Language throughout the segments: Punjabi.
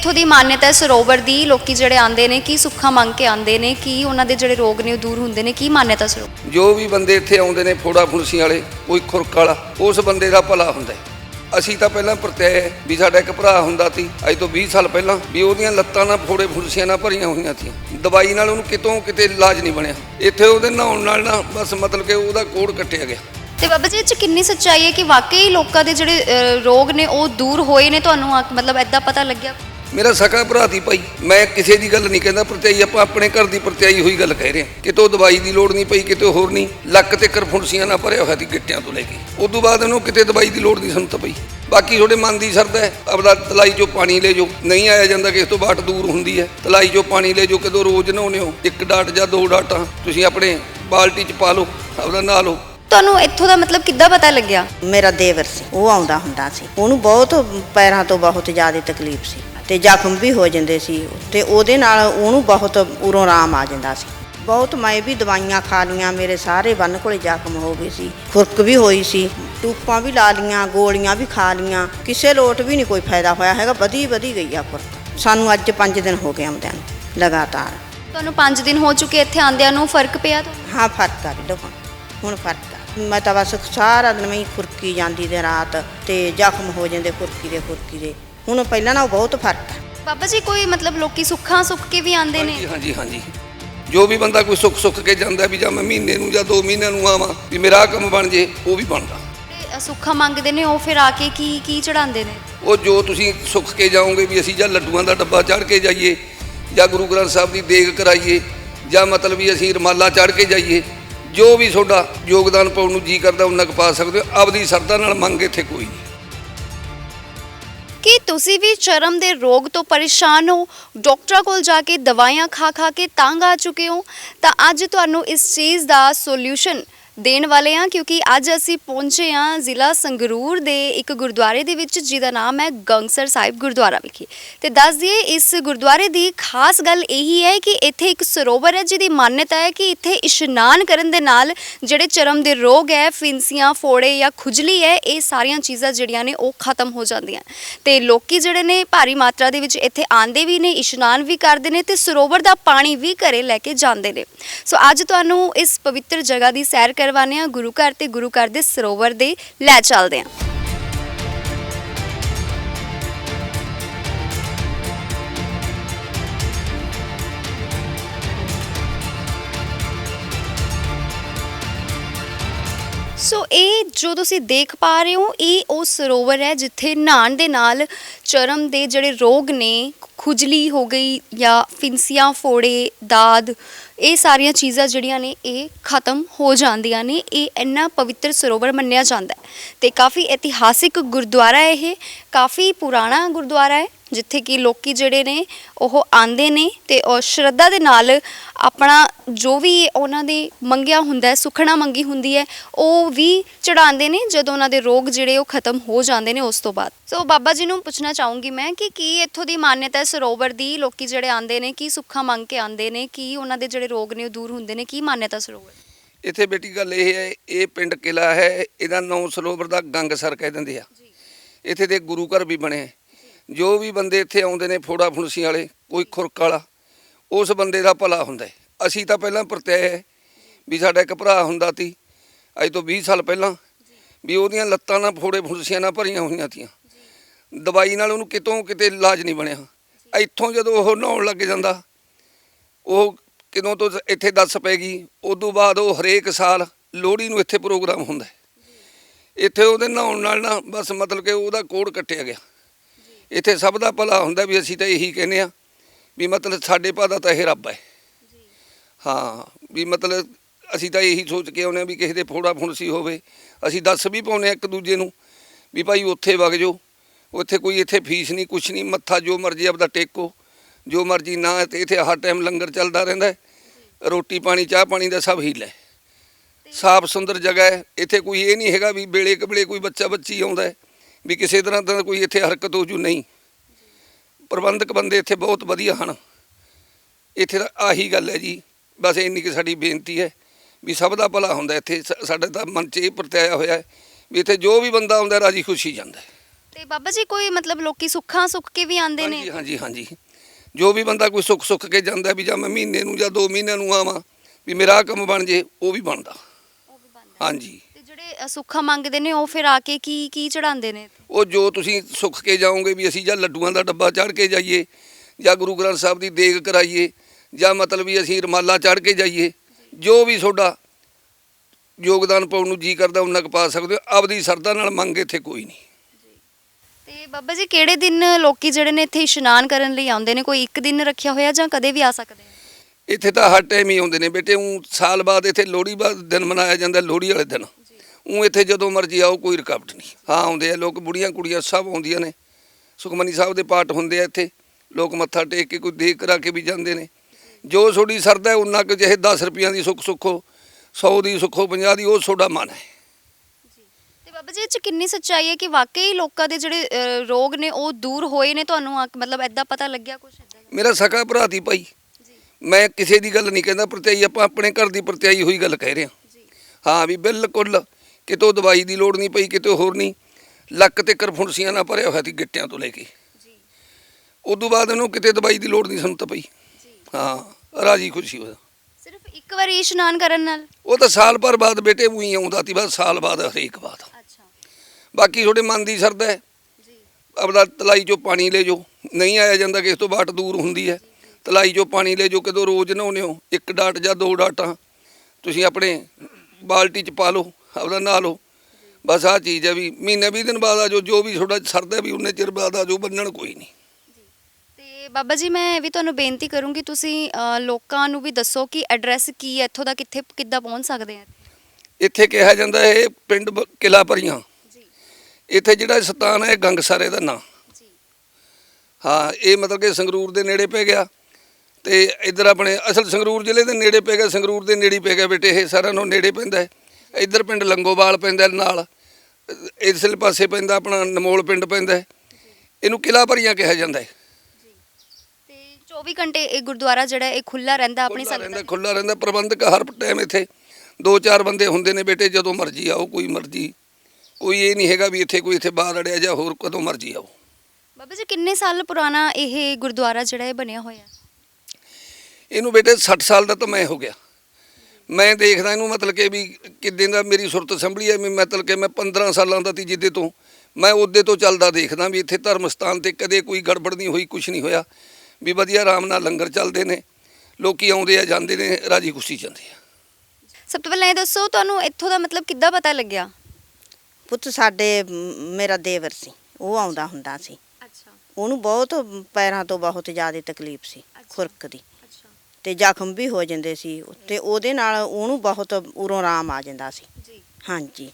ਇੱਥੋਂ ਦੀ ਮਾਨਤਾ ਹੈ ਸਰੋਵਰ ਦੀ ਲੋਕੀ ਜਿਹੜੇ ਆਉਂਦੇ ਨੇ ਕੀ ਸੁੱਖਾਂ ਮੰਗ ਕੇ ਆਉਂਦੇ ਨੇ ਕੀ ਉਹਨਾਂ ਦੇ ਜਿਹੜੇ ਰੋਗ ਨੇ ਉਹ ਦੂਰ ਹੁੰਦੇ ਨੇ ਕੀ ਮਾਨਤਾ ਸਰੋਵਰ ਜੋ ਵੀ ਬੰਦੇ ਇੱਥੇ ਆਉਂਦੇ ਨੇ ਫੋੜਾ ਫੁਣਸੀ ਵਾਲੇ ਕੋਈ ਖੁਰਕ ਵਾਲਾ ਉਸ ਬੰਦੇ ਦਾ ਭਲਾ ਹੁੰਦਾ ਹੈ। ਅਸੀਂ ਤਾਂ ਪਹਿਲਾਂ ਪ੍ਰਤਿਆ ਵੀ ਸਾਡਾ ਇੱਕ ਭਰਾ ਹੁੰਦਾ ਸੀ ਅੱਜ ਤੋਂ 20 ਸਾਲ ਪਹਿਲਾਂ ਵੀ ਉਹਦੀਆਂ ਲੱਤਾਂ ਨਾਲ ਫੋੜੇ ਫੁਣਸੀਆਂ ਨਾਲ ਭਰੀਆਂ ਹੋਈਆਂ ਸੀ। ਦਵਾਈ ਨਾਲ ਉਹਨੂੰ ਕਿਤੋਂ ਕਿਤੇ ਇਲਾਜ ਨਹੀਂ ਬਣਿਆ। ਇੱਥੇ ਉਹਦੇ ਨਹਾਉਣ ਨਾਲ ਨਾ ਬਸ ਮਤਲਬ ਕਿ ਉਹਦਾ ਕੋੜ ਕੱਟਿਆ ਗਿਆ। ਤੇ ਬਾਬਾ ਜੀ ਇਹ ਚ ਕਿੰਨੀ ਸੱਚਾਈ ਹੈ ਕਿ ਵਾਕਈ ਲੋਕਾਂ ਦੇ ਜਿਹੜੇ ਅ, ਰੋਗ ਨੇ ਉਹ ਦੂਰ ਹੋਏ ਨੇ? ਤੁਹਾਨੂੰ ਆ- ਮਤਲਬ ਐਦਾਂ ਪਤਾ ਲੱਗਿਆ? ਮੇਰਾ ਸਕਾ ਭਰਾ ਦੀ ਭਾਈ ਮੈਂ ਕਿਸੇ ਦੀ ਗੱਲ ਨਹੀਂ ਕਹਿੰਦਾ ਪ੍ਰਤਿਆਈ ਆਪਾਂ ਆਪਣੇ ਘਰ ਦੀ ਪ੍ਰਤਿਆਈ ਹੋਈ ਗੱਲ ਕਹਿ ਰਹੇ ਹਾਂ। ਕਿਤੋਂ ਦਵਾਈ ਦੀ ਲੋੜ ਨਹੀਂ ਪਈ ਕਿਤੇ ਹੋਰ ਨਹੀਂ। ਲੱਕ ਤੇ ਕਰਫੁੰਸੀਆਂ ਨਾਲ ਭਰਿਆ ਹੋਇਆ ਸੀ ਗਿੱਟਿਆਂ ਤੋਂ ਲੈ ਕੇ। ਉਦੋਂ ਬਾਅਦ ਉਹਨੂੰ ਕਿਤੇ ਦਵਾਈ ਦੀ ਲੋੜ ਨਹੀਂ ਸਾਨੂੰ ਤਾਂ ਪਈ। ਬਾਕੀ ਤੁਹਾਡੇ ਮਨ ਦੀ ਸਰਦਾ ਹੈ ਆਪਦਾ ਤਲਾਈ ਚੋਂ ਪਾਣੀ ਲੈ ਜਾਓ। ਨਹੀਂ ਆਇਆ ਜਾਂਦਾ ਕਿਸੇ ਤੋਂ ਬਾਟ ਦੂਰ ਹੁੰਦੀ ਹੈ। ਤਲਾਈ ਚੋਂ ਪਾਣੀ ਲੈ ਜਾਓ ਕਦੋਂ ਰੋਜ਼ ਨਹਾਉਂਦੇ ਹੋ। ਇੱਕ ਡਾਟ ਜਾਂ ਦੋ ਡਾਟਾਂ ਤੁਸੀਂ ਆਪਣੇ ਬਾਲਟੀ 'ਚ ਪਾ ਲਓ ਆਪਦਾ ਨਹਾ ਲਓ। ਤੁਹਾਨੂੰ ਇੱਥੋਂ ਦਾ ਮਤਲਬ ਕਿੱਦਾਂ ਪਤਾ ਲੱਗਿਆ? ਮੇਰਾ ਦੇਵਰ ਸੀ ਉਹ ਆਉਂਦਾ ਹੁੰਦਾ ਸੀ। ਉਹਨੂੰ ਬਹੁਤ ਪੈਰਾਂ ਤੋਂ ਬਹੁਤ ਜ਼ਿਆਦਾ ਤਕਲੀਫ ਸੀ। ਤੇ ਜ਼ਖਮ ਵੀ ਹੋ ਜਾਂਦੇ ਸੀ ਤੇ ਉਹਦੇ ਨਾਲ ਉਹਨੂੰ ਬਹੁਤ ਉਰੋਂ ਆਰਾਮ ਆ ਜਾਂਦਾ ਸੀ। ਬਹੁਤ ਮੈਂ ਵੀ ਦਵਾਈਆਂ ਖਾ ਲੀਆਂ ਮੇਰੇ ਸਾਰੇ ਬੰਨ ਕੋਲੇ ਜ਼ਖਮ ਹੋ ਗਏ ਸੀ। ਖੁਰਕ ਵੀ ਹੋਈ ਸੀ ਟੂਪਾਂ ਵੀ ਲਾ ਲੀਆਂ ਗੋਲੀਆਂ ਵੀ ਖਾ ਲੀਆਂ ਕਿਸੇ ਲੋਟ ਵੀ ਨਹੀਂ ਕੋਈ ਫਾਇਦਾ ਹੋਇਆ ਹੈਗਾ ਵਧੀ ਵਧੀ ਗਈ ਆ ਖੁਰਕ। ਸਾਨੂੰ ਅੱਜ 5 ਦਿਨ ਹੋ ਗਏ ਆਉਂਦਿਆਂ ਨੂੰ ਲਗਾਤਾਰ। ਤੁਹਾਨੂੰ 5 ਦਿਨ ਹੋ ਚੁੱਕੇ ਇੱਥੇ ਆਂਦਿਆਂ ਨੂੰ ਫ਼ਰਕ ਪਿਆ ਤੁਹਾਨੂੰ? ਹਾਂ ਫ਼ਰਕ ਆ ਬਿੱਲੋ ਹੁਣ ਹੁਣ ਫ਼ਰਕ ਆ। ਮੈਂ ਤਾਂ ਬਸ ਸਾਰਾ ਦਿਨ ਮੈਂ ਖੁਰਕੀ ਜਾਂਦੀ ਤੇ ਰਾਤ ਤੇ ਜ਼ਖਮ ਹੋ ਜਾਂਦੇ ਖੁਰਕੀ ਦੇ ਖੁਰਕੀ ਦੇ। ਹੁਣ ਪਹਿਲਾਂ ਨਾਲੋਂ ਬਹੁਤ ਫ਼ਰਕ ਆ ਬਾਬਾ ਜੀ ਕੋਈ ਮਤਲਬ ਲੋਕੀ ਸੁੱਖਾਂ ਸੁੱਖ ਕੇ ਵੀ ਆਂਦੇ ਨੇ? ਹਾਂਜੀ ਹਾਂਜੀ ਹਾਂਜੀ। ਜੋ ਵੀ ਬੰਦਾ ਕੋਈ ਸੁੱਖ ਸੁੱਖ ਕੇ ਜਾਂਦਾ ਵੀ ਜਾਂ ਮੈਂ ਮਹੀਨੇ ਨੂੰ ਜਾਂ 2 ਮਹੀਨਿਆਂ ਨੂੰ ਆਵਾਂ ਵੀ ਮੇਰਾ ਆਹ ਕੰਮ ਬਣ ਜੇ ਉਹ ਵੀ ਬਣਦਾ। ਤੇ, ਸੁੱਖਾਂ ਮੰਗਦੇ ਨੇ ਉਹ ਫਿਰ ਆ ਕੇ ਕੀ ਕੀ ਚੜਾਉਂਦੇ ਨੇ? ਉਹ ਜੋ ਤੁਸੀਂ ਸੁੱਖ ਕੇ ਜਾਓਗੇ ਵੀ ਅਸੀਂ ਜਾਂ ਲੱਡੂਆਂ ਦਾ ਡੱਬਾ ਚੜ੍ਹ ਕੇ ਜਾਈਏ ਜਾਂ ਗੁਰੂ ਗ੍ਰੰਥ ਸਾਹਿਬ ਦੀ ਦੇਗ ਕਰਾਈਏ ਜਾਂ ਮਤਲਬ ਵੀ ਅਸੀਂ ਰਮਾਲਾ ਚੜ੍ਹ ਕੇ ਜਾਈਏ ਜੋ ਵੀ ਤੁਹਾਡਾ ਯੋਗਦਾਨ ਪਾਉਣ ਨੂੰ ਜੀ ਕਰਦਾ ਉਹਨਾਂ ਕੁ ਪਾ ਸਕਦੇ ਹੋ। ਆਪਦੀ ਸਰਦਾ ਨਾਲ ਮੰਗ ਇੱਥੇ ਕੋਈ ਨਹੀਂ। ਕੀ ਤੁਸੀਂ ਵੀ ਚਰਮ ਦੇ ਰੋਗ ਤੋਂ ਪਰੇਸ਼ਾਨ ਹੋ? ਡਾਕਟਰਾਂ ਕੋਲ ਜਾ ਕੇ ਦਵਾਈਆਂ ਖਾ ਖਾ ਕੇ ਤੰਗ ਆ ਚੁੱਕੇ ਹੋ? ਤਾਂ ਅੱਜ ਤੁਹਾਨੂੰ ਇਸ ਚੀਜ਼ ਦਾ ਸੋਲੂਸ਼ਨ ਦੇਣ ਵਾਲੇ ਹਾਂ, ਕਿਉਂਕਿ ਅੱਜ ਅਸੀਂ ਪਹੁੰਚੇ ਹਾਂ ਜ਼ਿਲ੍ਹਾ ਸੰਗਰੂਰ ਦੇ ਇੱਕ ਗੁਰਦੁਆਰੇ ਦੇ ਵਿੱਚ, ਜਿਹਦਾ ਨਾਮ ਹੈ ਗੰਗਸਰ ਸਾਹਿਬ ਗੁਰਦੁਆਰਾ ਵਿਖੇ। ਤੇ ਦੱਸ ਦਈਏ, ਇਸ ਗੁਰਦੁਆਰੇ ਦੀ ਖਾਸ ਗੱਲ ਇਹੀ ਹੈ ਕਿ ਇੱਥੇ ਇੱਕ ਸਰੋਵਰ ਹੈ, ਜਿਹਦੀ ਮਾਨਤਾ ਹੈ ਕਿ ਇੱਥੇ ਇਸ਼ਨਾਨ ਕਰਨ ਦੇ ਨਾਲ ਜਿਹੜੇ ਚਰਮ ਦੇ ਰੋਗ ਹੈ, ਫਿੰਸੀਆਂ, ਫੋੜੇ ਜਾਂ ਖੁਜਲੀ ਹੈ, ਇਹ ਸਾਰੀਆਂ ਚੀਜ਼ਾਂ ਜਿਹੜੀਆਂ ਨੇ ਉਹ ਖਤਮ ਹੋ ਜਾਂਦੀਆਂ। ਤੇ ਲੋਕੀ ਜਿਹੜੇ ਨੇ ਭਾਰੀ ਮਾਤਰਾ ਦੇ ਵਿੱਚ ਇੱਥੇ ਆਂਦੇ ਵੀ ਨੇ, ਇਸ਼ਨਾਨ ਵੀ ਕਰਦੇ ਨੇ ਤੇ ਸਰੋਵਰ ਦਾ ਪਾਣੀ ਵੀ ਘਰੇ ਲੈ ਕੇ ਜਾਂਦੇ ਨੇ। ਸੋ ਅੱਜ ਤੁਹਾਨੂੰ ਇਸ ਪਵਿੱਤਰ ਜਗ੍ਹਾ ਦੀ ਸੈਰ ਕਰਵਾਉਂਦੇ ਹਾਂ। ਗੁਰੂ ਘਰ ਤੇ ਗੁਰੂ ਘਰ ਦੇ ਸਰੋਵਰ ਦੇ ਲੈ ਚੱਲਦੇ ਹਾਂ। ਸੋ ਇਹ ਜੋ ਤੁਸੀਂ ਦੇਖ ਪਾ ਰਹੇ ਹੋ, ਇਹ ਉਹ ਸਰੋਵਰ ਹੈ ਜਿੱਥੇ ਨਹਾਣ ਦੇ ਨਾਲ ਚਰਮ ਦੇ ਜਿਹੜੇ ਰੋਗ ਨੇ, ਖੁਜਲੀ ਹੋ ਗਈ ਜਾਂ ਫਿੰਸੀਆਂ, ਫੋੜੇ, ਦਾਦ ਇਹ ਸਾਰੀਆਂ ਚੀਜ਼ਾਂ ਜਿਹੜੀਆਂ ਨੇ ਇਹ ਖਤਮ ਹੋ ਜਾਂਦੀਆਂ ਨੇ, ਇਹ ਇੰਨਾ ਪਵਿੱਤਰ ਸਰੋਵਰ ਮੰਨਿਆ ਜਾਂਦਾ ਹੈ ਤੇ ਕਾਫੀ ਇਤਿਹਾਸਿਕ ਗੁਰਦੁਆਰਾ ਹੈ ਇਹ, ਕਾਫੀ ਪੁਰਾਣਾ ਗੁਰਦੁਆਰਾ ਹੈ, ਜਿੱਥੇ ਕਿ ਲੋਕੀ ਜਿਹੜੇ ਨੇ ਉਹ ਆਂਦੇ ਨੇ ਤੇ ਉਹ ਸ਼ਰਧਾ ਦੇ ਨਾਲ ਆਪਣਾ ਜੋ ਵੀ ਉਹਨਾਂ ਦੇ ਮੰਗਿਆ ਹੁੰਦਾ ਹੈ, ਸੁਖਣਾ ਮੰਗੀ ਹੁੰਦੀ ਹੈ, ਉਹ ਵੀ ਚੜਾਉਂਦੇ ਨੇ ਜਦੋਂ ਉਹਨਾਂ ਦੇ ਰੋਗ ਜਿਹੜੇ ਉਹ ਖਤਮ ਹੋ ਜਾਂਦੇ ਨੇ ਉਸ ਤੋਂ ਬਾਅਦ। ਸੋ ਬਾਬਾ ਜੀ ਨੂੰ ਪੁੱਛਣਾ ਚਾਹੂੰਗੀ ਮੈਂ ਕਿ ਕੀ ਇੱਥੋਂ ਦੀ ਮਾਨਤਾ ਹੈ ਸਰੋਵਰ ਦੀ, ਲੋਕੀ ਜਿਹੜੇ ਆਂਦੇ ਨੇ, ਕੀ ਸੁੱਖਾਂ ਮੰਗ ਕੇ ਆਂਦੇ ਨੇ, ਕੀ ਉਹਨਾਂ ਦੇ ਜਿਹੜੇ ਰੋਗ ਨੇ ਉਹ ਦੂਰ ਹੁੰਦੇ ਨੇ ਕੀ ਮਾਨਤਾ ਸਰੋਵਰ? ਇੱਥੇ ਬੇਟੀ ਗੱਲ ਇਹ ਹੈ ਇਹ ਪਿੰਡ ਕਿਲਾ ਹੈ ਇਹਦਾ ਨਾਂ ਸਰੋਵਰ ਦਾ ਗੰਗਸਰ ਕਹਿ ਦਿੰਦੇ ਆ। ਇੱਥੇ ਦੇ ਗੁਰੂ ਘਰ ਵੀ ਬਣੇ। ਜੋ ਵੀ ਬੰਦੇ ਇੱਥੇ ਆਉਂਦੇ ਨੇ ਫੋੜਾ ਫੁਣਸੀ ਵਾਲੇ ਕੋਈ ਖੁਰਕ ਵਾਲਾ ਉਸ ਬੰਦੇ ਦਾ ਭਲਾ ਹੁੰਦਾ ਹੈ। ਅਸੀਂ ਤਾਂ ਪਹਿਲਾਂ ਪ੍ਰਤਿਆ ਹੈ ਵੀ ਸਾਡਾ ਇੱਕ ਭਰਾ ਹੁੰਦਾ ਸੀ ਅੱਜ ਤੋਂ 20 ਸਾਲ ਪਹਿਲਾਂ ਵੀ ਉਹਦੀਆਂ ਲੱਤਾਂ ਨਾਲ ਫੋੜੇ ਫੁਣਸੀਆਂ ਨਾਲ ਭਰੀਆਂ ਹੋਈਆਂ ਤੀਆਂ। ਦਵਾਈ ਨਾਲ ਉਹਨੂੰ ਕਿਤੋਂ ਕਿਤੇ ਇਲਾਜ ਨਹੀਂ ਬਣਿਆ। ਇੱਥੋਂ ਜਦੋਂ ਉਹ ਨਹਾਉਣ ਲੱਗ ਜਾਂਦਾ ਉਹ ਕਿਦੋਂ ਤੋਂ ਇੱਥੇ ਦੱਸ ਪੈ ਗਈ, ਉਦੋਂ ਬਾਅਦ ਉਹ ਹਰੇਕ ਸਾਲ ਲੋਹੜੀ ਨੂੰ ਇੱਥੇ ਪ੍ਰੋਗਰਾਮ ਹੁੰਦਾ ਇੱਥੇ ਉਹਦੇ ਨਹਾਉਣ ਨਾਲ ਨਾ ਬਸ ਮਤਲਬ ਕਿ ਉਹਦਾ ਕੋੜ ਕੱਟਿਆ ਗਿਆ। ਇੱਥੇ ਸਭ ਦਾ ਭਲਾ ਹੁੰਦਾ ਵੀ ਅਸੀਂ ਤਾਂ ਇਹੀ ਕਹਿੰਦੇ ਆ ਵੀ ਮਤਲਬ ਸਾਡੇ ਪਾ ਦਾ ਤਾਂ ਇਹ ਰੱਬ ਹੈ। ਹਾਂ, ਵੀ ਮਤਲਬ ਅਸੀਂ ਤਾਂ ਇਹੀ ਸੋਚ ਕੇ ਆਉਂਦੇ ਆ ਵੀ ਕਿਸੇ ਦੇ ਫੋੜਾ ਫੁਣਸੀ ਹੋਵੇ। ਅਸੀਂ ਦੱਸ ਵੀ ਪਾਉਂਦੇ ਆ ਇੱਕ ਦੂਜੇ ਨੂੰ ਵੀ ਭਾਈ ਉੱਥੇ ਵਗ ਜਾਓ, ਉੱਥੇ ਕੋਈ ਇੱਥੇ ਫੀਸ ਨਹੀਂ, ਕੁਛ ਨਹੀਂ, ਮੱਥਾ ਜੋ ਮਰਜ਼ੀ ਆਪਦਾ ਟੇਕੋ। ਜੋ ਮਰਜ਼ੀ ਨਾ ਤੇ ਇੱਥੇ ਹਰ ਟਾਈਮ ਲੰਗਰ ਚੱਲਦਾ ਰਹਿੰਦਾ। ਰੋਟੀ ਪਾਣੀ ਚਾਹ ਪਾਣੀ ਦਾ ਸਭ ਹੈ। ਸਾਫ਼ ਸੁੰਦਰ ਜਗ੍ਹਾ ਹੈ। ਇੱਥੇ ਕੋਈ ਇਹ ਨਹੀਂ ਹੈਗਾ ਵੀ ਵੇਲੇ ਕਬਲੇ ਕੋਈ ਬੱਚਾ ਬੱਚੀ ਆਉਂਦਾ ਵੀ ਕਿਸੇ ਤਰ੍ਹਾਂ ਦਾ ਕੋਈ ਇੱਥੇ ਹਰਕਤ ਹੋ ਜੂ ਨਹੀਂ। ਪ੍ਰਬੰਧਕ ਬੰਦੇ ਇੱਥੇ ਬਹੁਤ ਵਧੀਆ ਹਨ। ਇੱਥੇ ਤਾਂ ਆਹੀ ਗੱਲ ਹੈ ਜੀ। ਬਸ ਇੰਨੀ ਕਿ ਸਾਡੀ ਬੇਨਤੀ ਹੈ ਵੀ ਸਭ ਦਾ ਭਲਾ ਹੁੰਦਾ ਇੱਥੇ ਸਾਡੇ ਤਾਂ ਮਨ 'ਚ ਇਹ ਪ੍ਰਤਿਆਇਆ ਹੋਇਆ ਹੈ ਵੀ ਇੱਥੇ ਜੋ ਵੀ ਬੰਦਾ ਆਉਂਦਾ ਰਾਜੀ ਖੁਸ਼ੀ ਜਾਂਦਾ ਤੇ ਬਾਬਾ ਜੀ ਕੋਈ ਮਤਲਬ ਲੋਕੀ ਸੁੱਖਾਂ ਸੁੱਖ ਕੇ ਵੀ ਆਉਂਦੇ ਨੇ? ਹਾਂਜੀ ਹਾਂਜੀ ਹਾਂਜੀ। ਜੋ ਵੀ ਬੰਦਾ ਕੋਈ ਸੁੱਖ ਸੁੱਖ ਕੇ ਜਾਂਦਾ ਵੀ ਜਾਂ ਮੈਂ ਮਹੀਨੇ ਨੂੰ ਜਾਂ 2 ਮਹੀਨਿਆਂ ਨੂੰ ਆਵਾਂ ਵੀ ਮੇਰਾ ਆਹ ਕੰਮ ਬਣ ਜੇ ਉਹ ਵੀ ਬਣਦਾ। ਉਹ ਵੀ ਬਣਦਾ। ਹਾਂਜੀ। ਤੇ ਜਿਹੜੇ ਅ, ਸੁੱਖਾਂ ਮੰਗਦੇ ਨੇ ਉਹ ਫਿਰ ਆ ਕੇ ਕੀ ਕੀ ਚੜਾਉਂਦੇ ਨੇ? ਉਹ ਜੋ ਤੁਸੀਂ ਸੁੱਖ ਕੇ ਜਾਓਗੇ ਵੀ ਅਸੀਂ ਜਾਂ ਲੱਡੂਆਂ ਦਾ ਡੱਬਾ ਚੜ੍ਹ ਕੇ ਜਾਈਏ ਜਾਂ ਗੁਰੂ ਗ੍ਰੰਥ ਸਾਹਿਬ ਦੀ ਦੇਗ ਕਰਾਈਏ ਜਾਂ ਮਤਲਬ ਵੀ ਅਸੀਂ ਰਮਾਲਾ ਚੜ੍ਹ ਕੇ ਜਾਈਏ ਜੋ ਵੀ ਤੁਹਾਡਾ ਯੋਗਦਾਨ ਪਾਉਣ ਨੂੰ ਜੀ ਕਰਦਾ ਉਹਨਾਂ ਕੁ ਪਾ ਸਕਦੇ ਹੋ। ਆਪਦੀ ਸਰਦਾ ਨਾਲ ਮੰਗ ਇੱਥੇ ਕੋਈ ਨਹੀਂ। ਤੇ ਬਾਬਾ ਜੀ ਕਿਹੜੇ ਦਿਨ ਲੋਕੀ ਜਿਹੜੇ ਨੇ ਇੱਥੇ ਇਸ਼ਨਾਨ ਕਰਨ ਲਈ ਆਉਂਦੇ ਨੇ? ਕੋਈ ਇੱਕ ਦਿਨ ਰੱਖਿਆ ਹੋਇਆ ਜਾਂ ਕਦੇ ਵੀ ਆ ਸਕਦੇ ਨੇ? ਇੱਥੇ ਤਾਂ ਹਰ ਟਾਈਮ ਹੀ ਆਉਂਦੇ ਨੇ ਬੇਟੇ। ਉਹ ਸਾਲ ਬਾਅਦ ਇੱਥੇ ਲੋਹੜੀ ਬਾਅਦ ਦਿਨ ਮਨਾਇਆ ਜਾਂਦਾ ਲੋਹੜੀ ਵਾਲੇ ਦਿਨ। ਉਹ ਇੱਥੇ ਜਦੋਂ ਮਰਜ਼ੀ ਆਓ ਕੋਈ ਰੁਕਾਵਟ ਨਹੀਂ। ਹਾਂ ਆਉਂਦੇ ਆ ਲੋਕ ਬੁੜੀਆਂ ਕੁੜੀਆਂ ਸਭ ਆਉਂਦੀਆਂ ਨੇ। ਸੁਖਮਨੀ ਸਾਹਿਬ ਦੇ ਪਾਠ ਹੁੰਦੇ ਆ ਇੱਥੇ। ਲੋਕ ਮੱਥਾ ਟੇਕ ਕੇ ਕੋਈ ਦੇਖ ਕਰਾ ਕੇ ਵੀ ਜਾਂਦੇ ਨੇ। ਜੋ ਤੁਹਾਡੀ ਸਰਦਾ ਉਹਨਾਂ ਕੁ ਜਿਹੇ 10 ਰੁਪਈਆਂ ਦੀ ਸੁੱਖ ਸੁੱਖੋ 100 ਦੀ ਸੁੱਖੋ 50 ਦੀ ਉਹ ਤੁਹਾਡਾ ਮਨ ਹੈ। ਬਾਬਾ ਜੀ ਇਹ ਚ ਕਿੰਨੀ ਸੱਚਾਈ ਹੈ ਕਿ ਵਾਕਈ ਲੋਕਾਂ ਦੇ ਜਿਹੜੇ ਰੋਗ ਨੇ ਉਹ ਦੂਰ ਹੋਏ ਨੇ? ਤੁਹਾਨੂੰ ਆ- ਮਤਲਬ ਐਦਾਂ ਪਤਾ ਲੱਗਿਆ ਕੁਝ ਐਦਾਂ ਮੇਰਾ ਸਕਾ ਭਰਾ ਦੀ ਭਾਈ। ਜੀ। ਮੈਂ ਕਿਸੇ ਦੀ ਗੱਲ ਨਹੀਂ ਕਹਿੰਦਾ ਪ੍ਰਤਿਆਈ ਆਪਾਂ ਆਪਣੇ ਘਰ ਦੀ ਪ੍ਰਤਿਆਈ ਹੋਈ ਗੱਲ ਕਹਿ ਰਹੇ ਹਾਂ। ਜੀ। ਹਾਂ ਵੀ ਬਿਲਕੁਲ ਕਿਤੋਂ ਦਵਾਈ ਦੀ ਲੋੜ ਨਹੀਂ ਪਈ ਕਿਤੋਂ ਹੋਰ ਨਹੀਂ। ਲੱਕ ਤੇ ਕਰਫੁੰਸੀਆਂ ਨਾਲ ਭਰਿਆ ਹੋਇਆ ਸੀ ਗਿੱਟਿਆਂ ਤੋਂ ਲੈ ਕੇ। ਜੀ। ਉਦੋਂ ਬਾਅਦ ਇਹਨੂੰ ਕਿਤੇ ਦਵਾਈ ਦੀ ਲੋੜ ਨਹੀਂ ਸਾਨੂੰ ਤਾਂ ਪਈ। ਜੀ। ਹਾਂ ਰਾਜੀ ਖੁਸ਼ੀ ਹੋਇਆ। ਸਿਰਫ ਇੱਕ ਵਾਰੀ ਇਸ਼ਨਾਨ ਕਰਨ ਨਾਲ? ਉਹ ਤਾਂ ਸਾਲ ਭਰ ਬਾਅਦ ਬੇਟੇ ਉਹੀ ਆਉਂਦਾ ਤੀ ਬਸ ਸਾਲ ਬਾਅਦ ਹਰੇਕ ਬਾਤ। ਬਾਕੀ ਤੁਹਾਡੇ ਮਨ ਦੀ ਸਰਦਾ ਹੈ? ਜੀ। ਆਪਦਾ ਤਲਾਈ ਚੋਂ ਪਾਣੀ ਲੈ ਜਾਓ। ਨਹੀਂ ਆਇਆ ਜਾਂਦਾ ਕਿਸੇ ਤੋਂ ਬਾਟ ਦੂਰ ਹੁੰਦੀ ਹੈ। ਤਲਾਈ ਚੋਂ ਪਾਣੀ ਲੈ ਜਾਓ ਕਦੋਂ ਰੋਜ਼ ਨਹਾਉਂਦੇ ਹੋ? ਇੱਕ ਡਾਟ ਜਾਂ ਦੋ ਡਾਟਾਂ। ਤੁਸੀਂ ਆਪਣੇ ਬਾਲਟੀ 'ਚ ਪਾ ਲਓ ਆਪਦਾ ਨਹਾ ਲਓ। ਬਸ ਆਹ ਚੀਜ਼ ਹੈ ਵੀ ਮਹੀਨੇ 20 ਦਿਨ ਬਾਅਦ ਆ ਜੋ ਜੋ ਵੀ ਤੁਹਾਡਾ ਸਰਦਾ ਵੀ ਉਹਨੇ ਚਿਰ ਬਾਅਦ ਆ ਜੋ ਬੰਨਣ ਕੋਈ ਨਹੀਂ। ਤੇ ਬਾਬਾ ਜੀ ਮੈਂ ਇਹ ਵੀ ਤੁਹਾਨੂੰ ਬੇਨਤੀ ਕਰੂੰਗੀ ਤੁਸੀਂ ਅ, ਲੋਕਾਂ ਨੂੰ ਵੀ ਦੱਸੋ ਕਿ ਐਡਰੈਸ ਕੀ ਹੈ ਇੱਥੋਂ ਦਾ ਕਿੱਥੇ ਕਿੱਦਾਂ ਪਹੁੰਚ ਸਕਦੇ ਆ ਇੱਥੇ? ਕਿਹਾ ਜਾਂਦਾ ਇਹ ਪਿੰਡ ਬ- ਕਿਲਾ ਭਰੀਆਂ। ਜੀ ਇੱਥੇ ਜਿਹੜਾ ਸਥਾਨ ਹੈ ਇਹ ਗੰਗਸਾਰੇ ਦਾ ਨਾਂ। ਹਾਂ ਇਹ ਮਤਲਬ ਕਿ ਸੰਗਰੂਰ ਦੇ ਨੇੜੇ ਪੈ ਗਿਆ। ਤੇ ਇੱਧਰ ਆਪਣੇ ਅਸਲ ਸੰਗਰੂਰ ਜ਼ਿਲ੍ਹੇ ਦੇ ਨੇੜੇ ਪੈ ਗਿਆ ਸੰਗਰੂਰ ਦੇ ਨੇੜੇ ਪੈ ਗਿਆ ਬੇਟੇ ਇਹ ਸਾਰਿਆਂ ਨੂੰ ਨੇੜੇ ਪੈਂਦਾ ਹੈ। ਇੱਧਰ ਪਿੰਡ ਲੰਗੋਵਾਲ ਪੈਂਦਾ ਨਾਲ। ਇਸਲੇ ਪਾਸੇ ਪੈਂਦਾ ਆਪਣਾ ਨਮੋਲ ਪਿੰਡ ਪੈਂਦਾ ਇਹਨੂੰ ਕਿਲਾ ਭਰੀਆਂ ਕਿਹਾ ਜਾਂਦਾ ਹੈ। ਤੇ 24 ਘੰਟੇ ਇਹ ਗੁਰਦੁਆਰਾ ਜਿਹੜਾ ਇਹ ਖੁੱਲਾ ਰਹਿੰਦਾ ਆਪਣੀ ਖੁੱਲਾ ਰਹਿੰਦਾ ਸੰਗਤ ਖੁੱਲਾ ਰਹਿੰਦਾ ਪ੍ਰਬੰਧਕ ਹਰ ਟਾਈਮ ਇੱਥੇ ਦੋ ਚਾਰ ਬੰਦੇ ਹੁੰਦੇ ਨੇ ਬੇਟੇ ਜਦੋਂ ਮਰਜ਼ੀ ਆਓ ਕੋਈ ਮਰਜ਼ੀ ਕੋਈ ਇਹ ਨਹੀਂ ਹੈਗਾ ਵੀ ਇੱਥੇ ਕੋਈ ਇੱਥੇ ਬਾਹਰ ਅੜਿਆ ਜਾਂ ਹੋਰ ਕਦੋਂ ਮਰਜ਼ੀ ਆਓ। ਬਾਬਾ ਜੀ ਕਿੰਨੇ ਸਾਲ ਪੁਰਾਣਾ ਇਹ ਗੁਰਦੁਆਰਾ ਜਿਹੜਾ ਇਹ ਬਣਿਆ ਹੋਇਆ? ਇਹਨੂੰ ਬੇਟੇ 60 ਸਾਲ ਦਾ ਤਾਂ ਮੈਂ ਹੋ ਗਿਆ। ਮੈਂ ਦੇਖਦਾ ਇਹਨੂੰ ਮਤਲਬ ਕਿ ਵੀ ਕਿੱਦਾਂ ਦਾ ਮੇਰੀ ਸੁਰਤ ਸੰਭਲੀ ਹੈ ਵੀ ਮਤਲਬ ਕਿ ਮੈਂ 15 ਸਾਲਾਂ ਦਾ ਤੀ ਜਿੱਦੇ ਤੋਂ। ਮੈਂ ਉਹਦੇ ਤੋਂ ਚੱਲਦਾ ਦੇਖਦਾ ਵੀ ਇੱਥੇ ਧਰਮ ਸਥਾਨ ਤੇ ਕਦੇ ਕੋਈ ਗੜਬੜ ਨਹੀਂ ਹੋਈ ਕੁਝ ਨਹੀਂ ਹੋਇਆ। ਵੀ ਵਧੀਆ ਆਰਾਮ ਨਾਲ ਲੰਗਰ ਚੱਲਦੇ ਨੇ ਲੋਕੀ ਆਉਂਦੇ ਆ ਜਾਂਦੇ ਨੇ ਰਾਜੀ ਖੁਸ਼ੀ ਜਾਂਦੇ ਆ। ਸਭ ਤੋਂ ਪਹਿਲਾਂ ਇਹ ਦੱਸੋ ਤੁਹਾਨੂੰ ਇੱਥੋਂ ਦਾ ਮਤਲਬ ਕਿੱਦਾਂ ਪਤਾ ਲੱਗਿਆ? ਪੁੱਤ ਸਾਡੇ ਮ, ਮੇਰਾ ਦੇਵਰ ਸੀ ਉਹ ਆਉਂਦਾ ਹੁੰਦਾ ਸੀ। ਅੱਛਾ। ਉਹਨੂੰ ਬਹੁਤ ਪੈਰਾਂ ਤੋਂ ਬਹੁਤ ਜ਼ਿਆਦਾ ਤਕਲੀਫ ਸੀ ਖੁਰਕ ਦੀ। ਅੱਛਾ। ਤੇ ਜ਼ਖਮ ਵੀ ਹੋ ਜਾਂਦੇ ਸੀ ਤੇ ਉਹਦੇ ਨਾਲ ਉਹਨੂੰ ਬਹੁਤ ਉਰੋਂ ਆਰਾਮ ਆ ਜਾਂਦਾ ਸੀ। ਜੀ। ਹਾਂਜੀ।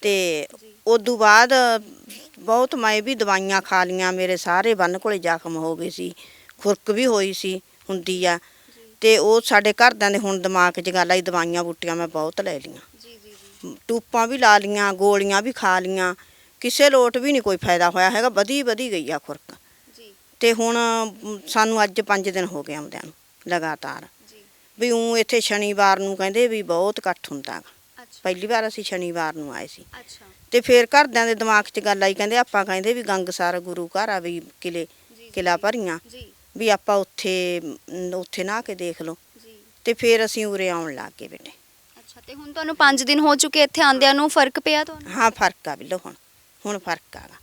ਤੇ। ਉਦੋਂ ਬਾਅਦ ਬਹੁਤ ਮੈਂ ਵੀ ਦਵਾਈਆਂ ਖਾ ਲੀਆਂ ਮੇਰੇ ਸਾਰੇ ਬੰਨ ਕੋਲੇ ਜ਼ਖਮ ਹੋ ਗਏ ਸੀ ਖੁਰਕ ਵੀ ਹੋਈ ਸੀ ਹੁੰਦੀ ਆ। ਤੇ ਉਹ ਸਾਡੇ ਘਰਦਿਆਂ ਦੇ ਹੁਣ ਦਿਮਾਗ 'ਚ ਗੱਲ ਆਈ ਦਵਾਈਆਂ ਬੂਟੀਆਂ ਮੈਂ ਬਹੁਤ ਲੈ ਲੀਆਂ ਟੂਪਾਂ ਵੀ ਲਾ ਲੀਆਂ ਗੋਲੀਆਂ ਵੀ ਖਾ ਲੀਆਂ। ਕਿਸੇ ਲੋਟ ਵੀ ਨਹੀਂ ਕੋਈ ਫਾਇਦਾ ਹੋਇਆ ਹੈਗਾ ਵਧੀ ਵਧੀ ਗਈ ਆ ਖੁਰਕ। ਜੀ। ਤੇ ਹੁਣ ਸਾਨੂੰ ਅੱਜ 5 ਦਿਨ ਹੋ ਗਏ ਆਉਂਦਿਆਂ ਨੂੰ ਲਗਾਤਾਰ। ਜੀ। ਵੀ ਉਹ ਇੱਥੇ ਸ਼ਨੀਵਾਰ ਨੂੰ ਕਹਿੰਦੇ ਵੀ ਬਹੁਤ ਇਕੱਠ ਹੁੰਦਾ ਪਹਿਲੀ ਵਾਰ ਅਸੀਂ ਸ਼ਨੀਵਾਰ ਨੂੰ ਆਏ ਸੀ। ਅੱਛਾ। ਤੇ ਫਿਰ ਘਰਦਿਆਂ ਦੇ ਦਿਮਾਗ 'ਚ ਗੱਲ ਆਈ ਕਹਿੰਦੇ ਆਪਾਂ ਕਹਿੰਦੇ ਵੀ ਗੰਗਸਰ ਗੁਰੂ ਘਰ ਆ ਵੀ ਕਿਲੇ ਕਿਲਾ ਭਰੀਆਂ। ਵੀ ਆਪਾਂ ਉੱਥੇ ਉੱਥੇ ਨਾ ਕੇ ਦੇਖ ਲਓ। ਤੇ ਫਿਰ ਅਸੀਂ ਉਰੇ ਆਉਣ ਲੱਗ ਗਏ ਬੇਟੇ। ਤੇ ਹੁਣ ਤੁਹਾਨੂੰ 5 ਦਿਨ ਹੋ ਚੁੱਕੇ ਇੱਥੇ ਆਂਦਿਆਂ ਨੂੰ ਫ਼ਰਕ ਪਿਆ ਤੁਹਾਨੂੰ? ਹਾਂ ਫ਼ਰਕ ਆ ਬਿੱਲੋ ਹੁਣ ਹੁਣ ਫ਼ਰਕ ਆਗਾ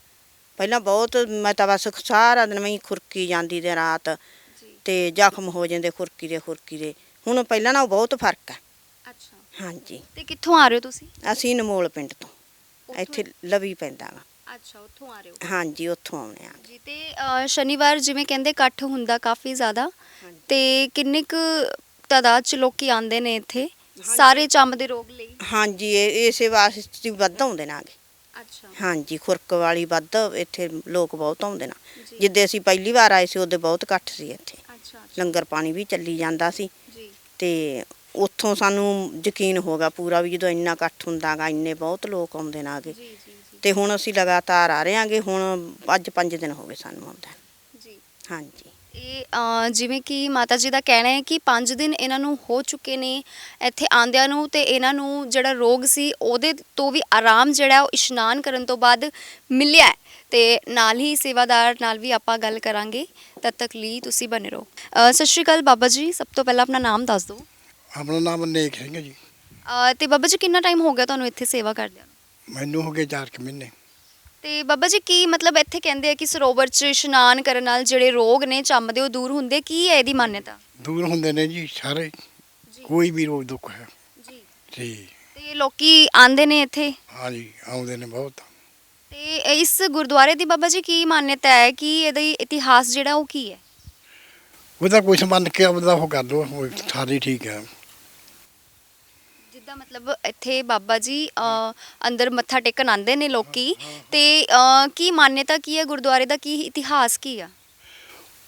ਪਹਿਲਾਂ ਬਹੁਤ ਮੈਂ ਤਾਂ ਬਸ ਸਾਰਾ ਦਿਨ ਮੈਂ ਹੀ ਖੁਰਕੀ ਜਾਂਦੀ ਤੇ ਰਾਤ ਤੇ ਜ਼ਖਮ ਹੋ ਜਾਂਦੇ ਖੁਰਕੀ ਦੇ ਖੁਰਕੀ ਦੇ। ਹੁਣ ਪਹਿਲਾਂ ਨਾਲੋਂ ਬਹੁਤ ਫ਼ਰਕ ਆ। ਅੱਛਾ। ਹਾਂਜੀ। ਤੇ ਕਿੱਥੋਂ ਆ ਰਹੇ ਹੋ ਤੁਸੀਂ? ਅਸੀਂ ਨਮੋਲ ਪਿੰਡ ਤੋਂ। ਇੱਥੇ ਲਵੀ ਪੈਂਦਾ ਗਾ ਅੱਛਾ ਉੱਥੋਂ ਆ ਰਹੇ ਹੋ। ਹਾਂਜੀ ਉੱਥੋਂ ਆਉਣੇ ਆ। ਜੀ ਤੇ ਅ, ਸ਼ਨੀਵਾਰ ਜਿਵੇਂ ਕਹਿੰਦੇ ਇਕੱਠ ਹੁੰਦਾ ਕਾਫੀ ਜ਼ਿਆਦਾ। ਤੇ ਕਿੰਨੇ ਕੁ ਤਾਦਾਦ ਚ ਲੋਕੀ ਆਉਂਦੇ ਨੇ ਇੱਥੇ? ਸਾਰੇ ਚੰਮ ਦੇ ਰੋਗ ਲਈ? ਹਾਂਜੀ ਇਹ ਇਸੇ ਵਾਸਤੇ ਵੱਧ ਆਉਂਦੇ ਨੇ ਆਗੇ ਅੱਛਾ। ਹਾਂਜੀ ਖੁਰਕ ਵਾਲੀ ਵੱਧ ਇੱਥੇ ਲੋਕ ਬਹੁਤ ਆਉਂਦੇ ਨੇ। ਜੀ। ਜਿੱਦੇ ਅਸੀਂ ਪਹਿਲੀ ਵਾਰ ਆਏ ਸੀ ਉਹਦੇ ਬਹੁਤ ਇਕੱਠ ਸੀ ਇੱਥੇ। ਅੱਛਾ ਲੰਗਰ ਪਾਣੀ ਵੀ ਚੱਲੀ ਜਾਂਦਾ ਸੀ। ਜੀ। ਤੇ ਉੱਥੋਂ ਸਾਨੂੰ ਯਕੀਨ ਹੋ ਗਿਆ ਪੂਰਾ ਵੀ ਜਦੋਂ ਇੰਨਾ ਇਕੱਠ ਹੁੰਦਾਗਾ ਇੰਨੇ ਬਹੁਤ ਲੋਕ ਆਉਂਦੇ ਨੇ ਆਗੇ ਜੀ ਜੀ ਜੀ। ਤੇ ਹੁਣ ਅਸੀਂ ਲਗਾਤਾਰ ਆ ਰਹੇ ਆਂਗੇ ਹੁਣ ਅੱਜ 5 ਦਿਨ ਹੋ ਗਏ ਸਾਨੂੰ ਆਉਂਦਾ ਜੀ। ਹਾਂਜੀ। ਇਹ ਅ, ਜਿਵੇਂ ਕਿ ਮਾਤਾ ਜੀ ਦਾ ਕਹਿਣਾ ਹੈ ਕਿ 5 ਦਿਨ ਇਹਨਾਂ ਨੂੰ ਹੋ ਚੁੱਕੇ ਨੇ ਇੱਥੇ ਆਂਦਿਆਂ ਨੂੰ ਤੇ ਇਹਨਾਂ ਨੂੰ ਜਿਹੜਾ ਰੋਗ ਸੀ ਉਹਦੇ ਤੋਂ ਵੀ ਆਰਾਮ ਜਿਹੜਾ ਉਹ ਇਸ਼ਨਾਨ ਕਰਨ ਤੋਂ ਬਾਅਦ ਮਿਲਿਆ ਹੈ। ਤੇ ਨਾਲ ਹੀ ਸੇਵਾਦਾਰ ਨਾਲ ਵੀ ਆਪਾਂ ਗੱਲ ਕਰਾਂਗੇ। ਤਦ ਤੱਕ ਲਈ ਤੁਸੀਂ ਬਨੇ ਰਹੋ। ਅ, ਸਤਿ ਸ਼੍ਰੀ ਅਕਾਲ ਬਾਬਾ ਜੀ। ਸਭ ਤੋਂ ਪਹਿਲਾਂ ਆਪਣਾ ਨਾਮ ਦੱਸ ਦਿਓ। ਆਪਣਾ ਨਾਮ ਨੇਕ ਸਿੰਘ ਹੈ ਜੀ। ਅ, ਤੇ ਬਾਬਾ ਜੀ ਕਿੰਨਾ ਟਾਈਮ ਹੋ ਗਿਆ ਤੁਹਾਨੂੰ ਇੱਥੇ ਸੇਵਾ ਕਰਦਿਆਂ ਨੂੰ? ਮੈਨੂੰ ਹੋ ਗਏ 4 ਕੁ ਮਹੀਨੇ। ਤੇ ਬਾਬਾ ਜੀ ਕੀ ਮਤਲਬ ਇੱਥੇ ਕਹਿੰਦੇ ਆ ਕਿ ਸਰੋਵਰ 'ਚ ਇਸ਼ਨਾਨ ਕਰਨ ਨਾਲ ਜਿਹੜੇ ਰੋਗ ਨੇ ਚੰਮ ਦੇ ਉਹ ਦੂਰ ਹੁੰਦੇ? ਕੀ ਹੈ ਇਹਦੀ ਮਾਨਤਾ? ਦੂਰ ਹੁੰਦੇ ਨੇ ਜੀ ਸਾਰੇ। ਕੋਈ ਵੀ ਰੋਗ ਦੁੱਖ ਹੈ। ਜੀ। ਜੀ। ਤੇ ਲੋਕੀ ਆਂਦੇ ਨੇ ਇੱਥੇ? ਹਾਂਜੀ ਆਉਂਦੇ ਨੇ ਬਹੁਤ। ਤੇ ਇਸ ਗੁਰਦੁਆਰੇ ਦੀ ਬਾਬਾ ਜੀ ਕੀ ਮਾਨਤਾ ਹੈ? ਕਿ ਇਹਦਾ ਇਤਿਹਾਸ ਜਿਹੜਾ ਉਹ ਕੀ ਹੈ? ਉਹਦਾ ਕੁਛ ਮੰਨ ਕੇ ਉਹਦਾ ਉਹ ਕਰ ਲਓ ਉਹ ਸਾਰੇ ਠੀਕ ਹੈ। ਮਤਲਬ ਇੱਥੇ ਬਾਬਾ ਜੀ ਅ, ਅੰਦਰ ਮੱਥਾ ਟੇਕਣ ਆਉਂਦੇ ਨੇ ਲੋਕੀ। ਤੇ ਅ, ਕੀ ਮਾਨਤਾ ਕੀ ਹੈ? ਗੁਰਦੁਆਰੇ ਦਾ ਕੀ ਇਤਿਹਾਸ ਕੀ ਆ?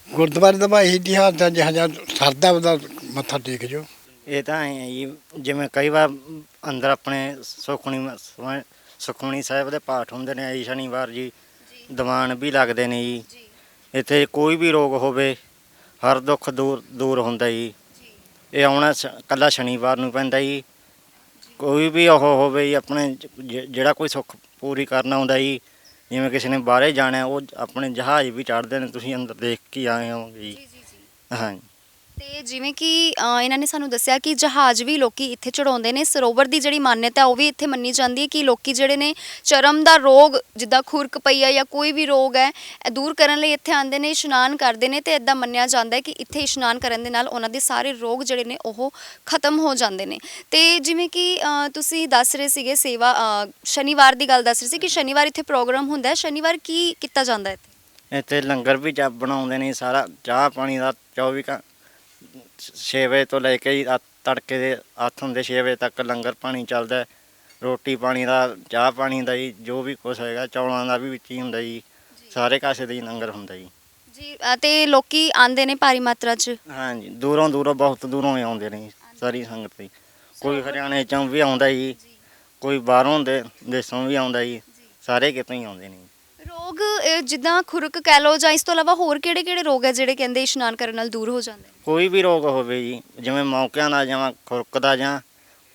ਗੁਰਦੁਆਰੇ ਦਾ ਭਾਈ ਇਤਿਹਾਸ ਦਾ ਜਿਹਾ ਜਿਹਾ ਸਰਦਾ ਉਹਦਾ ਮੱਥਾ ਟੇਕ ਜੋ। ਇਹ ਤਾਂ ਐਂ ਹੈ ਜੀ ਜਿਵੇਂ ਕਈ ਵਾਰ ਅੰਦਰ ਆਪਣੇ ਸੁਖਮਣੀ ਮ- ਸੁਖਮਣੀ ਸਾਹਿਬ ਦੇ ਪਾਠ ਹੁੰਦੇ ਨੇ ਜੀ ਸ਼ਨੀਵਾਰ ਜੀ ਦੀਵਾਨ ਵੀ ਲੱਗਦੇ ਨੇ ਜੀ। ਇੱਥੇ ਕੋਈ ਵੀ ਰੋਗ ਹੋਵੇ ਹਰ ਦੁੱਖ ਦੂਰ ਦੂਰ ਹੁੰਦਾ ਜੀ। ਇਹ ਆਉਣਾ ਸ- ਕੱਲਾ ਸ਼ਨੀਵਾਰ ਨੂੰ ਪੈਂਦਾ ਜੀ। ਕੋਈ ਵੀ ਉਹ ਹੋਵੇ ਜੀ ਆਪਣੇ ਜ- ਜ- ਜਿਹੜਾ ਕੋਈ ਸੁੱਖ ਪੂਰੀ ਕਰਨਾ ਹੁੰਦਾ ਜੀ ਜਿਵੇਂ ਕਿਸੇ ਨੇ ਬਾਹਰੇ ਜਾਣਾ ਉਹ ਆਪਣੇ ਜਹਾਜ਼ ਵੀ ਚੜ੍ਹਦੇ ਨੇ ਤੁਸੀਂ ਅੰਦਰ ਦੇਖ ਕੇ ਆਏ ਹੋ ਜੀ। ਹਾਂ ਤੇ ਜਿਵੇਂ ਕਿ ਅ, ਇਹਨਾਂ ਨੇ ਸਾਨੂੰ ਦੱਸਿਆ ਕਿ ਜਹਾਜ਼ ਵੀ ਲੋਕੀ ਇੱਥੇ ਚੜਾਉਂਦੇ ਨੇ ਸਰੋਵਰ ਦੀ ਜਿਹੜੀ ਮਾਨਤਾ ਉਹ ਵੀ ਇੱਥੇ ਮੰਨੀ ਜਾਂਦੀ ਹੈ ਕਿ ਲੋਕੀ ਜਿਹੜੇ ਨੇ ਚਰਮ ਦਾ ਰੋਗ ਜਿੱਦਾਂ ਖੁਰਕ ਪਈ ਆ ਜਾਂ ਕੋਈ ਵੀ ਰੋਗ ਹੈ ਇਹ ਦੂਰ ਕਰਨ ਲਈ ਇੱਥੇ ਆਉਂਦੇ ਨੇ ਇਸ਼ਨਾਨ ਕਰਦੇ ਨੇ ਤੇ ਇਦਾਂ ਮੰਨਿਆ ਜਾਂਦਾ ਹੈ ਕਿ ਇੱਥੇ ਇਸ਼ਨਾਨ ਕਰਨ ਦੇ ਨਾਲ ਉਹਨਾਂ ਦੇ ਸਾਰੇ ਰੋਗ ਜਿਹੜੇ ਨੇ ਉਹ ਖਤਮ ਹੋ ਜਾਂਦੇ ਨੇ। ਤੇ ਜਿਵੇਂ ਕਿ ਅ, ਤੁਸੀਂ ਦੱਸ ਰਹੇ ਸੀਗੇ ਸੇਵਾ ਅ, ਸ਼ਨੀਵਾਰ ਦੀ ਗੱਲ ਦੱਸ ਰਹੇ ਸੀ ਕਿ ਸ਼ਨੀਵਾਰ ਇੱਥੇ ਪ੍ਰੋਗਰਾਮ ਹੁੰਦਾ ਹੈ ਸ਼ਨੀਵਾਰ ਕੀ ਕੀਤਾ ਜਾਂਦਾ ਹੈ ਇੱਥੇ? ਇੱਥੇ ਲੰਗਰ ਵੀ ਚਾ ਬਣਾਉਂਦੇ ਨੇ ਸਾਰਾ ਚਾਹ ਪਾਣੀ ਦਾ 24 ਘੰ 6 ਵਜੇ ਤੋਂ ਲੈ ਕੇ ਰਾਤ ਤੜਕੇ ਦੇ ਹੱਥ ਹੁੰਦੇ 6 ਵਜੇ ਤੱਕ ਲੰਗਰ ਪਾਣੀ ਚੱਲਦਾ ਹੈ। ਰੋਟੀ ਪਾਣੀ ਦਾ ਚਾਹ ਪਾਣੀ ਦਾ ਜੀ ਜੋ ਵੀ ਕੁਛ ਹੈਗਾ ਚੌਲਾਂ ਦਾ ਵੀ ਵਿੱਚ ਹੀ ਹੁੰਦਾ ਜੀ। ਸਾਰੇ ਕਾਸੇ ਦਾ ਹੀ ਲੰਗਰ ਹੁੰਦਾ ਜੀ। ਜੀ ਤੇ ਲੋਕੀ ਆਉਂਦੇ ਨੇ ਭਾਰੀ ਮਾਤਰਾ 'ਚ? ਹਾਂਜੀ ਦੂਰੋਂ ਦੂਰੋਂ ਬਹੁਤ ਦੂਰੋਂ ਹੀ ਆਉਂਦੇ ਨੇ ਜੀ, ਸਾਰੀ ਸੰਗਤ ਜੀ। ਕੋਈ ਹਰਿਆਣੇ ਚੋਂ ਵੀ ਆਉਂਦਾ ਜੀ ਕੋਈ ਬਾਹਰੋਂ ਦੇ ਦੇਸ਼ੋਂ ਵੀ ਆਉਂਦਾ ਜੀ। ਸਾਰੇ ਕਿਤੋਂ ਹੀ ਆਉਂਦੇ ਨੇ ਜੀ। ਰੋਗ ਜਿੱਦਾਂ ਖੁਰਕ ਕਹਿ ਲਓ ਜਾਂ ਇਸ ਤੋਂ ਇਲਾਵਾ ਹੋਰ ਕਿਹੜੇ-ਕਿਹੜੇ ਰੋਗ ਹੈ ਜਿਹੜੇ ਕਹਿੰਦੇ ਇਸ਼ਨਾਨ ਕਰਨ ਨਾਲ ਦੂਰ ਹੋ ਜਾਂਦੇ? ਨੇ ਕੋਈ ਵੀ ਰੋਗ ਹੋਵੇ ਜੀ ਜਿਵੇਂ ਮੌਕਿਆਂ ਦਾ ਜਾਂ ਖੁਰਕ ਦਾ ਜਾਂ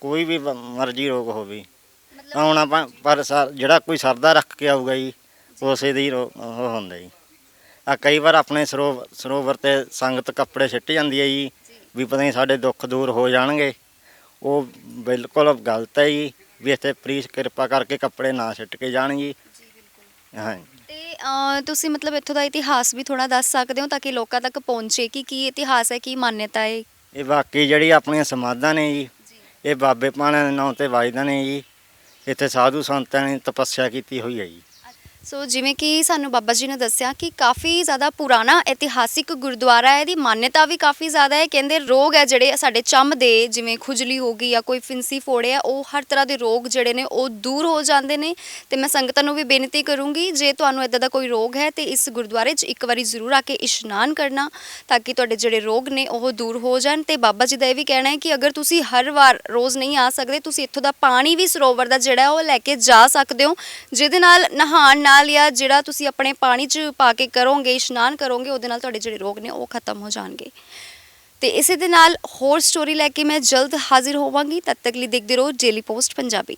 ਕੋਈ ਵੀ ਬ- ਮਰਜ਼ੀ ਰੋਗ ਹੋਵੇ। ਹੁਣ ਆਪਾਂ ਪਰ ਸਰ- ਜਿਹੜਾ ਕੋਈ ਸਰਦਾ ਰੱਖ ਕੇ ਆਊਗਾ ਜੀ ਉਸੇ ਦੀ ਰੋ- ਉਹ ਹੁੰਦਾ ਜੀ। ਆ ਕਈ ਵਾਰ ਆਪਣੇ ਸਰੋਵਰ ਸਰੋਵਰ ਤੇ ਸੰਗਤ ਕੱਪੜੇ ਸਿੱਟ ਜਾਂਦੀ ਹੈ ਜੀ ਵੀ ਪਤਾ ਨਹੀਂ ਸਾਡੇ ਦੁੱਖ ਦੂਰ ਹੋ ਜਾਣਗੇ। ਉਹ ਬਿਲਕੁਲ ਗਲਤ ਹੈ ਜੀ ਵੀ ਇੱਥੇ ਪ੍ਰੀਸ ਕਿਰਪਾ ਕਰਕੇ ਕੱਪੜੇ ਨਾ ਸਿੱਟ ਕੇ ਜਾਣ ਜੀ। ਹਾਂ ਤੇ ਤੁਸੀਂ ਮਤਲਬ ਇੱਥੋਂ ਦਾ ਇਤਿਹਾਸ ਵੀ ਥੋੜਾ ਦੱਸ ਸਕਦੇ ਹੋ ਤਾਂ ਕਿ ਲੋਕਾਂ ਤੱਕ ਪਹੁੰਚੇ ਕਿ ਕੀ ਇਤਿਹਾਸ ਹੈ ਕੀ ਮਾਨਤਾ ਹੈ? ਇਹ ਬਾਕੀ ਜਿਹੜੀ ਆਪਣੀਆਂ ਸਮਾਧਾਂ ਨੇ ਜੀ ਇਹ ਬਾਬੇ ਪਾਣਿਆਂ ਦੇ ਨਾਂ ਤੇ ਵਜਦੀਆਂ ਨੇ ਜੀ ਇੱਥੇ ਸਾਧੂ ਸੰਤਾਂ ਨੇ ਤਪੱਸਿਆ ਕੀਤੀ ਹੋਈ ਹੈ ਜੀ। ਸੋ ਜਿਵੇਂ ਕਿ ਸਾਨੂੰ ਬਾਬਾ ਜੀ ਨੇ ਦੱਸਿਆ ਕਿ ਕਾਫੀ ਜ਼ਿਆਦਾ ਪੁਰਾਣਾ ਇਤਿਹਾਸਿਕ ਗੁਰਦੁਆਰਾ ਹੈ, ਇਹਦੀ ਮਾਨਤਾ ਵੀ ਕਾਫੀ ਜ਼ਿਆਦਾ ਹੈ। ਕਹਿੰਦੇ ਰੋਗ ਹੈ ਜਿਹੜੇ ਸਾਡੇ ਚੰਮ ਦੇ, ਜਿਵੇਂ ਖੁਜਲੀ ਹੋ ਗਈ ਜਾਂ ਕੋਈ ਫਿੰਸੀ ਫੋੜੇ ਆ, ਉਹ ਹਰ ਤਰ੍ਹਾਂ ਦੇ ਰੋਗ ਜਿਹੜੇ ਨੇ ਉਹ ਦੂਰ ਹੋ ਜਾਂਦੇ ਨੇ। ਤੇ ਮੈਂ ਸੰਗਤਾਂ ਨੂੰ ਵੀ ਬੇਨਤੀ ਕਰੂੰਗੀ, ਜੇ ਤੁਹਾਨੂੰ ਇਦਾਂ ਦਾ ਕੋਈ ਰੋਗ ਹੈ ਤੇ ਇਸ ਗੁਰਦੁਆਰੇ 'ਚ ਇੱਕ ਵਾਰੀ ਜ਼ਰੂਰ ਆ ਕੇ ਇਸ਼ਨਾਨ ਕਰਨਾ, ਤਾਂ ਕਿ ਤੁਹਾਡੇ ਜਿਹੜੇ ਰੋਗ ਨੇ ਉਹ ਦੂਰ ਹੋ ਜਾਣ। ਤੇ ਬਾਬਾ ਜੀ ਦਾ ਇਹ ਵੀ ਕਹਿਣਾ ਹੈ ਕਿ ਅਗਰ ਤੁਸੀਂ ਹਰ ਵਾਰ ਰੋਜ਼ ਨਹੀਂ ਆ ਸਕਦੇ, ਤੁਸੀਂ ਇੱਥੋਂ ਦਾ ਪਾਣੀ ਵੀ ਸਰੋਵਰ ਦਾ ਜਿਹੜਾ ਉਹ ਲੈ ਕੇ ਜਾ ਸਕਦੇ ਹੋ, ਜਿਹਦੇ ਨਾਲ ਨਹਾਣ ਨਾਲ ਜਾਂ ਜਿਹੜਾ ਤੁਸੀਂ ਆਪਣੇ ਪਾਣੀ 'ਚ ਪਾ ਕੇ ਕਰੋਗੇ, ਇਸ਼ਨਾਨ ਕਰੋਗੇ, ਉਹਦੇ ਨਾਲ ਤੁਹਾਡੇ ਜਿਹੜੇ ਰੋਗ ਨੇ ਉਹ ਖਤਮ ਹੋ ਜਾਣਗੇ। ਤੇ ਇਸੇ ਦੇ ਨਾਲ ਹੋਰ ਸਟੋਰੀ ਲੈ ਕੇ ਮੈਂ ਜਲਦ ਹਾਜ਼ਰ ਹੋਵਾਂਗੀ। ਤਦ ਤੱਕ ਲਈ ਦੇਖਦੇ ਰਹੋ ਡੇਲੀ ਪੋਸਟ ਪੰਜਾਬੀ।